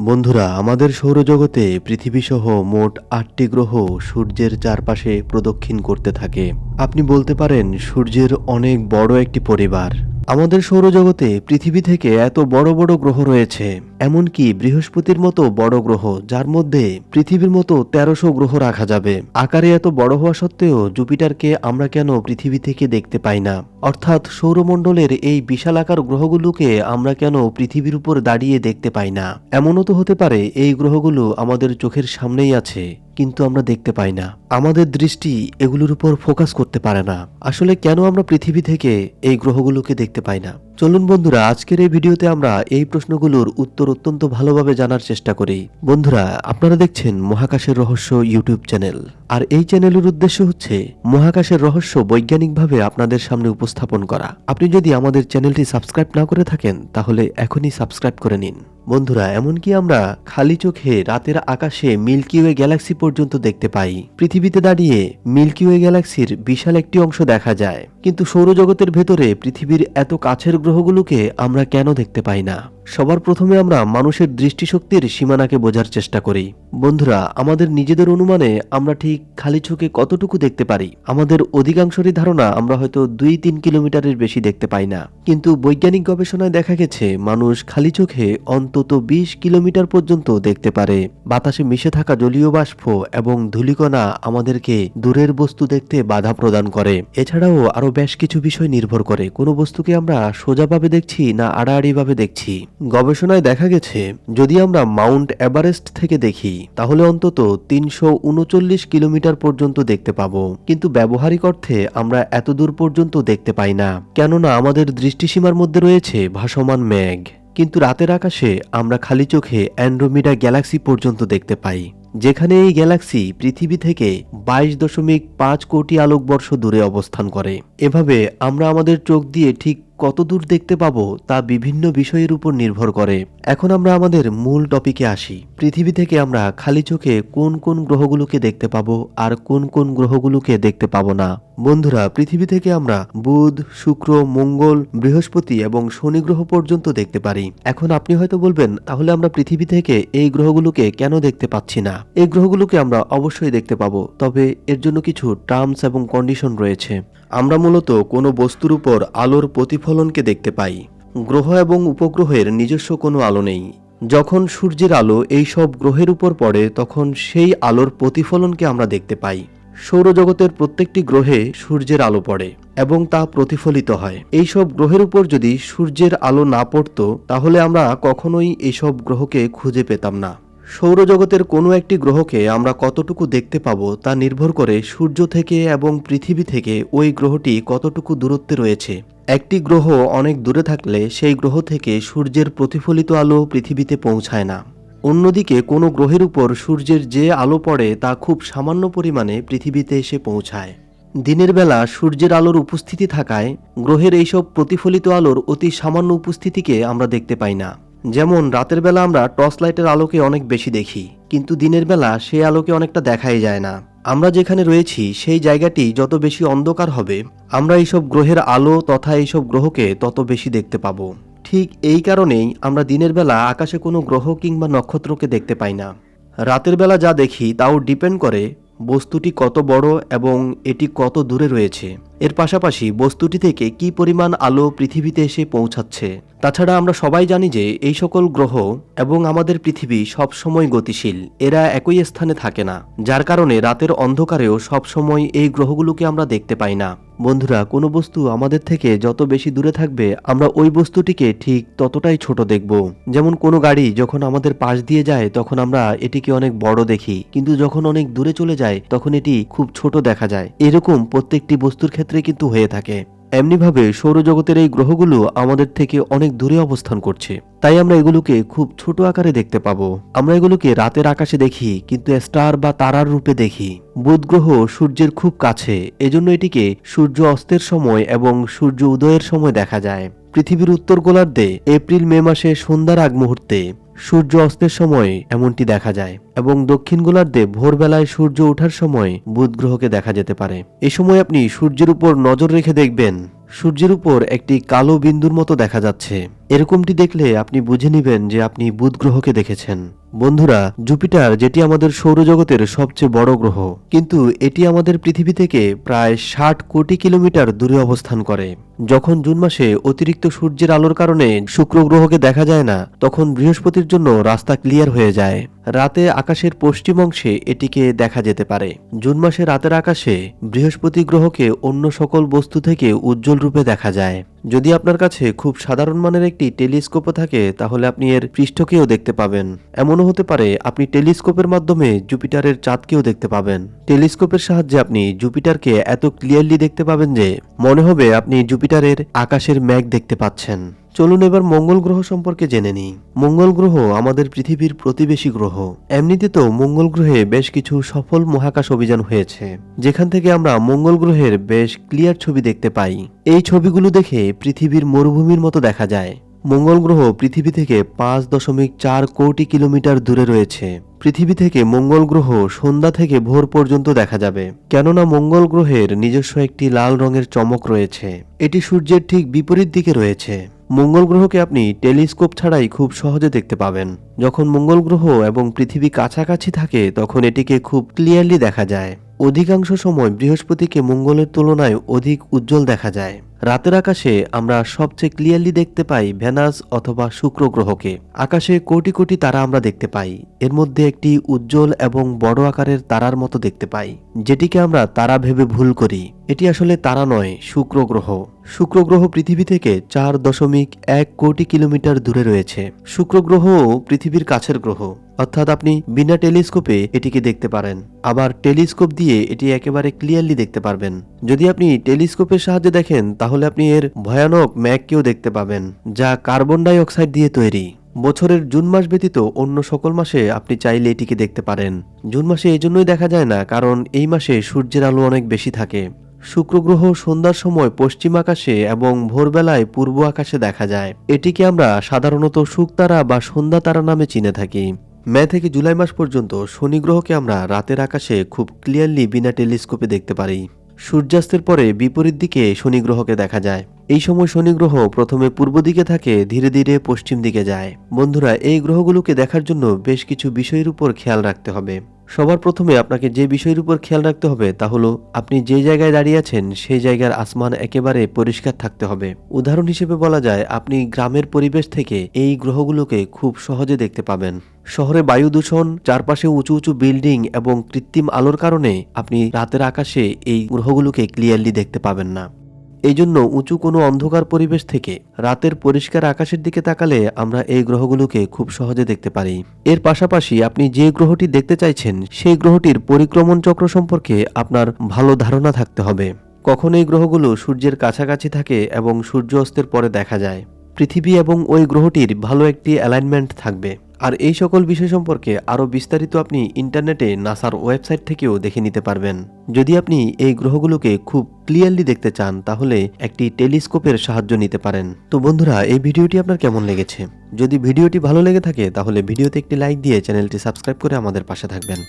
বন্ধুরা, আমাদের সৌরজগতে পৃথিবীসহ মোট আটটি গ্রহ সূর্যের চারপাশে প্রদক্ষিণ করতে থাকে। আপনি বলতে পারেন, সূর্যের অনেক বড় একটি পরিবার। আমাদের সৌরজগতে পৃথিবী থেকে এত বড় বড় গ্রহ রয়েছে, এমনকি বৃহস্পতির মতো বড় গ্রহ, যার মধ্যে পৃথিবীর মতো তেরোশো গ্রহ রাখা যাবে। আকারে এত বড় হওয়া সত্ত্বেও জুপিটারকে আমরা কেন পৃথিবী থেকে দেখতে পাই না? অর্থাৎ সৌরমণ্ডলের এই বিশাল আকার গ্রহগুলোকে আমরা কেন পৃথিবীর উপর দাঁড়িয়ে দেখতে পাই না? এমনও তো হতে পারে, এই গ্রহগুলো আমাদের চোখের সামনেই আছে। কিন্তু আমরা দেখতে পাই না। আমাদের দৃষ্টি এগুলোর উপর ফোকাস করতে পারে না। আসলে কেন আমরা পৃথিবী থেকে এই গ্রহগুলোকে দেখতে পাই না? চলুন বন্ধুরা, আজকের এই ভিডিওতে আমরা এই প্রশ্নগুলোর উত্তর অত্যন্ত ভালোভাবে জানার চেষ্টা করি। বন্ধুরা, আপনারা দেখছেন মহাকাশের রহস্য ইউটিউব চ্যানেল। আর এই চ্যানেলের উদ্দেশ্য হচ্ছে মহাকাশের রহস্য বৈজ্ঞানিকভাবে আপনাদের সামনে উপস্থাপন করা। আপনি যদি আমাদের চ্যানেলটি সাবস্ক্রাইব না করে থাকেন, তাহলে এখনই সাবস্ক্রাইব করে নিন। বন্ধুরা, এমনকি আমরা খালি চোখে রাতের আকাশে মিল্কি ওয়ে গ্যালাক্সি পর্যন্ত দেখতে পাই। পৃথিবীতে দাঁড়িয়ে মিল্কি ওয়ে গ্যালাক্সির বিশাল একটি অংশ দেখা যায়। কিন্তু সৌরজগতের ভেতরে পৃথিবীর এত কাছের গ্রহগুলোকে আমরা কেন দেখতে পাই না? সবার প্রথমে আমরা মানুষের দৃষ্টিশক্তির সীমানাকে বোঝার চেষ্টা করি। বন্ধুরা, আমাদের নিজেদের অনুমানে আমরা ঠিক খালি চোখে কতটুকু দেখতে পারি? আমাদের অধিকাংশরই ধারণা আমরা হয়তো দুই তিন কিলোমিটারের বেশি দেখতে পাই না। কিন্তু বৈজ্ঞানিক গবেষণায় দেখা গেছে, মানুষ খালি চোখে অন্তত বিশ কিলোমিটার পর্যন্ত দেখতে পারে। বাতাসে মিশে থাকা জলীয় বাষ্প এবং ধূলিকণা আমাদেরকে দূরের বস্তু দেখতে বাধা প্রদান করে। এছাড়াও আরও বেশ কিছু বিষয় নির্ভর করে। কোনো বস্তুকে আমরা সোজাভাবে দেখছি না আড়াআড়িভাবে দেখছি। গবেষণায় দেখা গেছে, যদি আমরা মাউন্ট এভারেস্ট থেকে দেখি, তাহলে অন্তত তিনশো উনচল্লিশ কিলোমিটার পর্যন্ত দেখতে পাবো। কিন্তু ব্যবহারিক অর্থে আমরা এত দূর পর্যন্ত দেখতে পাই না। কেননা আমাদের দৃষ্টিসীমার মধ্যে রয়েছে ভাসমান মেঘ। কিন্তু রাতের আকাশে আমরা খালি চোখে অ্যান্ড্রোমিডা গ্যালাক্সি পর্যন্ত দেখতে পাই। যেখানে এই গ্যালাক্সি পৃথিবী থেকে বাইশ দশমিক পাঁচ কোটি আলোকবর্ষ দূরে অবস্থান করে। এভাবে আমরা আমাদের চোখ দিয়ে ঠিক কত দূর দেখতে পাবো তা বিভিন্ন বিষয়ের উপর নির্ভর করে। এখন আমরা আমাদের মূল টপিকে আসি। পৃথিবী থেকে আমরা খালি চোখে কোন কোন গ্রহগুলোকে দেখতে পাবো আর কোন কোন গ্রহগুলোকে দেখতে পাবো না। বন্ধুরা, পৃথিবী থেকে আমরা বুধ, শুক্র, মঙ্গল, বৃহস্পতি এবং শনি গ্রহ পর্যন্ত দেখতে পারি। এখন আপনি হয়তো বলবেন, তাহলে আমরা পৃথিবী থেকে এই গ্রহগুলোকে কেন দেখতে পাচ্ছি না? এই গ্রহগুলোকে আমরা অবশ্যই দেখতে পাবো, তবে এর জন্য কিছু টার্মস এবং কন্ডিশন রয়েছে। আমরা মূলত কোনো বস্তুর উপর আলোর প্রতিফলনকে দেখতে পাই। গ্রহ এবং উপগ্রহের নিজস্ব কোনো আলো নেই। যখন সূর্যের আলো এই সব গ্রহের উপর পড়ে, তখন সেই আলোর প্রতিফলনকে আমরা দেখতে পাই। সৌরজগতের প্রত্যেকটি গ্রহে সূর্যের আলো পড়ে এবং তা প্রতিফলিত হয়। এই সব গ্রহের উপর যদি সূর্যের আলো না পড়তো, তাহলে আমরা কখনোই এইসব গ্রহকে খুঁজে পেতাম না। সৌরজগতের কোনো একটি গ্রহকে আমরা কতটুকু দেখতে পাবো তা নির্ভর করে সূর্য থেকে এবং পৃথিবী থেকে ওই গ্রহটি কতটুকু দূরত্বে রয়েছে। একটি গ্রহ অনেক দূরে থাকলে সেই গ্রহ থেকে সূর্যের প্রতিফলিত আলো পৃথিবীতে পৌঁছায় না। অন্যদিকে কোনো গ্রহের উপর সূর্যের যে আলো পড়ে তা খুব সামান্য পরিমাণে পৃথিবীতে এসে পৌঁছায়। দিনের বেলা সূর্যের আলোর উপস্থিতি থাকায় গ্রহের এইসব প্রতিফলিত আলোর অতি সামান্য উপস্থিতিকে আমরা দেখতে পাই না। যেমন রাতের বেলা আমরা টর্চ লাইটের আলোকে অনেক বেশি দেখি, কিন্তু দিনের বেলা সেই আলোকে অনেকটা দেখাই যায় না। আমরা যেখানে রয়েছি, সেই জায়গাটি যত বেশি অন্ধকার হবে, আমরা এইসব গ্রহের আলো তথা এইসব গ্রহকে তত বেশি দেখতে পাবো। ঠিক এই কারণেই আমরা দিনের বেলা আকাশে কোনো গ্রহ কিংবা নক্ষত্রকে দেখতে পাই না। রাতের বেলা যা দেখি তাও ডিপেন্ড করে বস্তুটি কত বড় এবং এটি কত দূরে রয়েছে। এর পাশাপাশি বস্তুটি থেকে কি পরিমাণ আলো পৃথিবীতে এসে পৌঁছাচ্ছে? তাছাড়া আমরা সবাই জানি যে এই সকল গ্রহ এবং আমাদের পৃথিবী সব সময় গতিশীল, এরা একই স্থানে থাকে না, যার কারণে রাতের অন্ধকারেও সব সময় এই গ্রহগুলোকে আমরা দেখতে পাই না। বন্ধুরা, কোনো বস্তু আমাদের থেকে যত বেশি দূরে থাকবে, আমরা ওই বস্তুটিকে ঠিক ততটাই ছোট দেখব। যেমন কোনো গাড়ি যখন আমাদের পাশ দিয়ে যায়, তখন আমরা এটিকে অনেক বড় দেখি, কিন্তু যখন অনেক দূরে চলে যায়, তখন এটি খুব ছোট দেখা যায়। এরকম প্রত্যেকটি বস্তুর ক্ষেত্রে কিন্তু হয়ে থাকে। এমনিভাবে সৌরজগতের এই গ্রহগুলো আমাদের থেকে অনেক দূরে অবস্থান করছে। তাই আমরা এগুলোকে খুব ছোট আকারে দেখতে পাবো। আমরা এগুলোকে রাতের আকাশে দেখি, কিন্তু স্টার বা তারার রূপে দেখি। বুধ গ্রহ সূর্যের খুব কাছে, এজন্য এটিকে সূর্য অস্তের সময় এবং সূর্য উদয়ের সময় দেখা যায়। পৃথিবীর উত্তর গোলার্ধে এপ্রিল মে মাসে সন্ধ্যার আগ মুহূর্তে। সূর্য অস্তের সময় এমনটি দেখা যায় এবং দক্ষিণ গোলার্ধে ভোরবেলায় সূর্য ওঠার সময় বুধ গ্রহকে দেখা যেতে পারে। এ সময় আপনি সূর্যের উপর নজর রেখে দেখবেন, সূর্যের উপর একটি কালো বিন্দুর মতো দেখা যাচ্ছে। এরকমটি দেখলে আপনি বুঝে নেবেন যে আপনি বুধ গ্রহকে দেখেছেন। বন্ধুরা, জুপিটার যেটি আমাদের সৌরজগতের সবচেয়ে বড় গ্রহ, কিন্তু এটি আমাদের পৃথিবী থেকে প্রায় ষাট কোটি কিলোমিটার দূরে অবস্থান করে। যখন জুন মাসে অতিরিক্ত সূর্যের আলোর কারণে শুক্র গ্রহকে দেখা যায় না, তখন বৃহস্পতির জন্য রাস্তা ক্লিয়ার হয়ে যায়। রাতে আকাশের পশ্চিম অংশে এটিকে দেখা যেতে পারে। জুন মাসে রাতের আকাশে বৃহস্পতি গ্রহকে অন্য সকল বস্তু থেকে উজ্জ্বল রূপে দেখা যায়। যদি আপনার কাছে খুব সাধারণ মানের একটি টেলিস্কোপও থাকে, তাহলে আপনি এর পৃষ্ঠকেও দেখতে পাবেন। এমনও হতে পারে, আপনি টেলিস্কোপের মাধ্যমে জুপিটারের চাঁদকেও দেখতে পাবেন। টেলিস্কোপের সাহায্যে আপনি জুপিটারকে এত ক্লিয়ারলি দেখতে পাবেন যে, মনে হবে আপনি জুপিটারের আকাশের ম্যাগ দেখতে পাচ্ছেন। চলুন এবার মঙ্গল গ্রহ সম্পর্কে জেনে নিই। মঙ্গল গ্রহ আমাদের পৃথিবীর প্রতিবেশী গ্রহ। এমনিতে তো মঙ্গল গ্রহে বেশ কিছু সফল মহাকাশ অভিযান হয়েছে। যেখান থেকে আমরা মঙ্গল গ্রহের বেশ ক্লিয়ার ছবি দেখতে পাই। এই ছবিগুলো দেখে পৃথিবীর মরুভূমির মতো দেখা যায়। মঙ্গল গ্রহ পৃথিবী থেকে পাঁচ দশমিক চার কোটি কিলোমিটার দূরে রয়েছে। পৃথিবী থেকে মঙ্গল গ্রহ সন্ধ্যা থেকে ভোর পর্যন্ত দেখা যাবে। কেননা মঙ্গল গ্রহের নিজস্ব একটি লাল রঙের চমক রয়েছে। এটি সূর্যের ঠিক বিপরীত দিকে রয়েছে। মঙ্গল গ্রহকে আপনি টেলিস্কোপ ছাড়াই খুব সহজে দেখতে পাবেন। যখন মঙ্গল গ্রহ এবং পৃথিবী কাছাকাছি থাকে, তখন এটিকে খুব ক্লিয়ারলি দেখা যায়। অধিকাংশ সময় বৃহস্পতিকে মঙ্গলের তুলনায় অধিক উজ্জ্বল দেখা যায়। রাতের আকাশে আমরা সবচেয়ে ক্লিয়ারলি দেখতে পাই ভেনাস অথবা শুক্র গ্রহকে। আকাশে কোটি কোটি তারা আমরা দেখতে পাই। এর মধ্যে একটি উজ্জ্বল এবং বড় আকারের তারার মতো দেখতে পাই, যেটিকে আমরা তারা ভেবে ভুল করি। এটি আসলে তারা নয়, শুক্র গ্রহ। শুক্র গ্রহ পৃথিবী থেকে চার দশমিক এক কোটি কিলোমিটার দূরে রয়েছে। শুক্র গ্রহ পৃথিবীর কাছের গ্রহ। অর্থাৎ আপনি বিনা টেলিস্কোপে এটিকে দেখতে পারেন। আবার টেলিস্কোপ দিয়ে এটি একেবারে ক্লিয়ারলি দেখতে পারবেন। যদি আপনি টেলিস্কোপের সাহায্যে দেখেন, তাহলে আপনি এর ভয়ানক ম্যাগকেও দেখতে পাবেন, যা কার্বন ডাই অক্সাইড দিয়ে তৈরি। বছরের জুন মাস ব্যতীত অন্য সকল মাসে আপনি চাইলে এটিকে দেখতে পারেন। জুন মাসে এই জন্যই দেখা যায় না, কারণ এই মাসে সূর্যের আলো অনেক বেশি থাকে। শুক্র গ্রহ সন্ধ্যার সময় পশ্চিম আকাশে এবং ভোরবেলায় পূর্ব আকাশে দেখা যায়। এটিকে আমরা সাধারণত শুকতারা বা সন্ধ্যা তারা নামে চিনে থাকি। মে থেকে জুলাই মাস পর্যন্ত শনি গ্রহকে আমরা রাতের আকাশে খুব ক্লিয়ারলি বিনা টেলিস্কোপে দেখতে পারি। সূর্যাস্তের পরে বিপরীত দিকে শনি গ্রহকে দেখা যায়। এই সময় শনি গ্রহ প্রথমে পূর্ব দিকে থাকে, ধীরে ধীরে পশ্চিম দিকে যায়। বন্ধুরা, এই গ্রহগুলোকে দেখার জন্য বেশ কিছু বিষয়ের উপর খেয়াল রাখতে হবে। সবার প্রথমে আপনাকে যে বিষয়ের উপর খেয়াল রাখতে হবে তা হলো, আপনি যে জায়গায় দাঁড়িয়ে আছেন, সেই জায়গার আসমান একেবারে পরিষ্কার থাকতে হবে। উদাহরণ হিসেবে বলা যায়, আপনি গ্রামের পরিবেশ থেকে এই গ্রহগুলোকে খুব সহজে দেখতে পাবেন। শহরে বায়ু দূষণ, চারপাশে উঁচু উঁচু বিল্ডিং এবং কৃত্রিম আলোর কারণে আপনি রাতের আকাশে এই গ্রহগুলোকে ক্লিয়ারলি দেখতে পাবেন না। এই জন্য উঁচু কোনো অন্ধকার পরিবেশ থেকে রাতের পরিষ্কার আকাশের দিকে তাকালে আমরা এই গ্রহগুলোকে খুব সহজে দেখতে পারি। এর পাশাপাশি আপনি যে গ্রহটি দেখতে চাইছেন, সেই গ্রহটির পরিক্রমণ চক্র সম্পর্কে আপনার ভালো ধারণা থাকতে হবে। কখন এই গ্রহগুলো সূর্যের কাছাকাছি থাকে এবং সূর্য অস্তের পরে দেখা যায়। পৃথিবী এবং ওই গ্রহটির ভালো একটি অ্যালাইনমেন্ট থাকবে। আর এই সকল বিষয় সম্পর্কে আরও বিস্তারিত আপনি ইন্টারনেটে নাসার ওয়েবসাইট থেকেও দেখে নিতে পারবেন। যদি আপনি এই গ্রহগুলোকে খুব ক্লিয়ারলি দেখতে চান, তাহলে একটি টেলিস্কোপের সাহায্য নিতে পারেন। তো বন্ধুরা, এই ভিডিওটি আপনার কেমন লেগেছে? যদি ভিডিওটি ভালো লেগে থাকে, তাহলে ভিডিওতে একটি লাইক দিয়ে চ্যানেলটি সাবস্ক্রাইব করে আমাদের পাশে থাকবেন।